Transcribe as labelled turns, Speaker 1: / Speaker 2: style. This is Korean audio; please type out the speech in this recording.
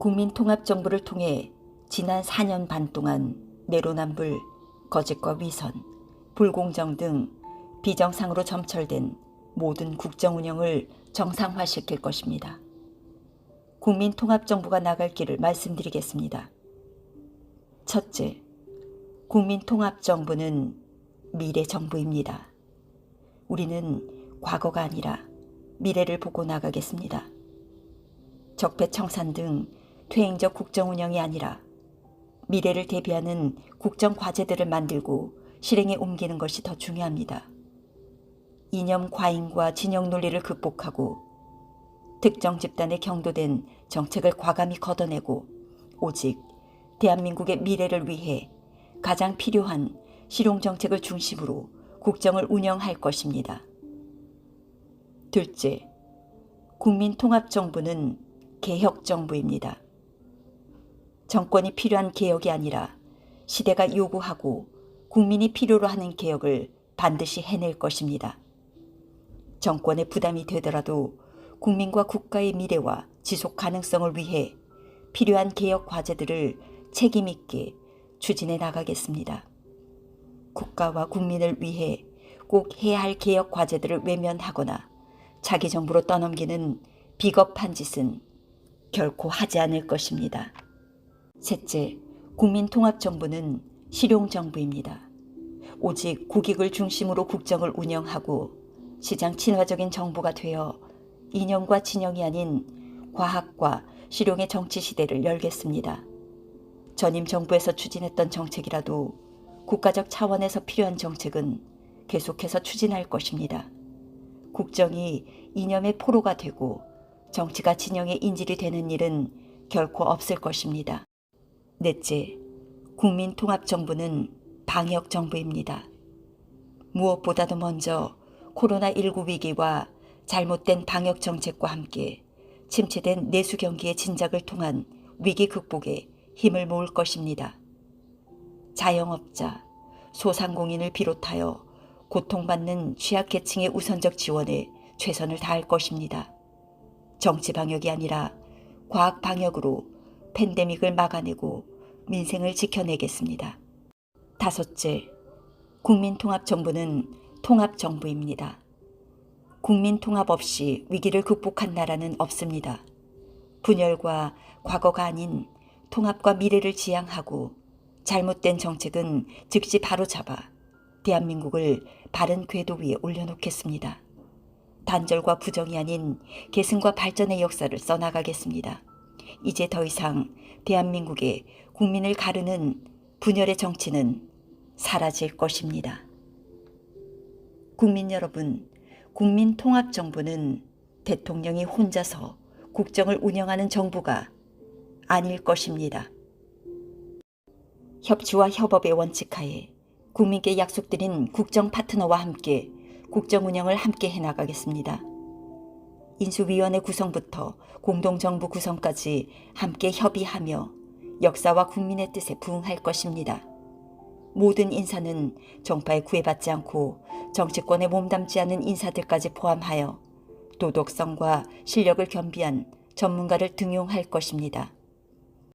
Speaker 1: 국민통합정부를 통해 지난 4년 반 동안 내로남불, 거짓과 위선, 불공정 등 비정상으로 점철된 모든 국정 운영을 정상화시킬 것입니다. 국민통합정부가 나갈 길을 말씀드리겠습니다. 첫째, 국민통합정부는 미래 정부입니다. 우리는 과거가 아니라 미래를 보고 나가겠습니다. 적폐청산 등 퇴행적 국정 운영이 아니라 미래를 대비하는 국정 과제들을 만들고 실행에 옮기는 것이 더 중요합니다. 이념 과잉과 진영 논리를 극복하고 특정 집단에 경도된 정책을 과감히 걷어내고 오직 대한민국의 미래를 위해 가장 필요한 실용 정책을 중심으로 국정을 운영할 것입니다. 둘째, 국민통합정부는 개혁정부입니다. 정권이 필요한 개혁이 아니라 시대가 요구하고 국민이 필요로 하는 개혁을 반드시 해낼 것입니다. 정권의 부담이 되더라도 국민과 국가의 미래와 지속 가능성을 위해 필요한 개혁 과제들을 책임있게 추진해 나가겠습니다. 국가와 국민을 위해 꼭 해야 할 개혁 과제들을 외면하거나 자기 정부로 떠넘기는 비겁한 짓은 결코 하지 않을 것입니다. 셋째, 국민통합정부는 실용정부입니다. 오직 국익을 중심으로 국정을 운영하고 시장 친화적인 정부가 되어 이념과 진영이 아닌 과학과 실용의 정치 시대를 열겠습니다. 전임 정부에서 추진했던 정책이라도 국가적 차원에서 필요한 정책은 계속해서 추진할 것입니다. 국정이 이념의 포로가 되고 정치가 진영의 인질이 되는 일은 결코 없을 것입니다. 넷째, 국민통합정부는 방역정부입니다. 무엇보다도 먼저 코로나19 위기와 잘못된 방역정책과 함께 침체된 내수 경기의 진작을 통한 위기 극복에 힘을 모을 것입니다. 자영업자, 소상공인을 비롯하여 고통받는 취약계층의 우선적 지원에 최선을 다할 것입니다. 정치 방역이 아니라 과학 방역으로 팬데믹을 막아내고 민생을 지켜내겠습니다. 다섯째, 국민통합정부는 통합정부입니다. 국민통합 없이 위기를 극복한 나라는 없습니다. 분열과 과거가 아닌 통합과 미래를 지향하고 잘못된 정책은 즉시 바로잡아 대한민국을 바른 궤도 위에 올려놓겠습니다. 단절과 부정이 아닌 계승과 발전의 역사를 써나가겠습니다. 이제 더 이상 대한민국의 국민을 가르는 분열의 정치는 사라질 것입니다. 국민 여러분, 국민통합정부는 대통령이 혼자서 국정을 운영하는 정부가 아닐 것입니다. 협치와 협업의 원칙하에 국민께 약속드린 국정 파트너와 함께 국정 운영을 함께 해나가겠습니다. 인수위원회 구성부터 공동정부 구성까지 함께 협의하며 역사와 국민의 뜻에 부응할 것입니다. 모든 인사는 정파에 구애받지 않고 정치권에 몸담지 않은 인사들까지 포함하여 도덕성과 실력을 겸비한 전문가를 등용할 것입니다.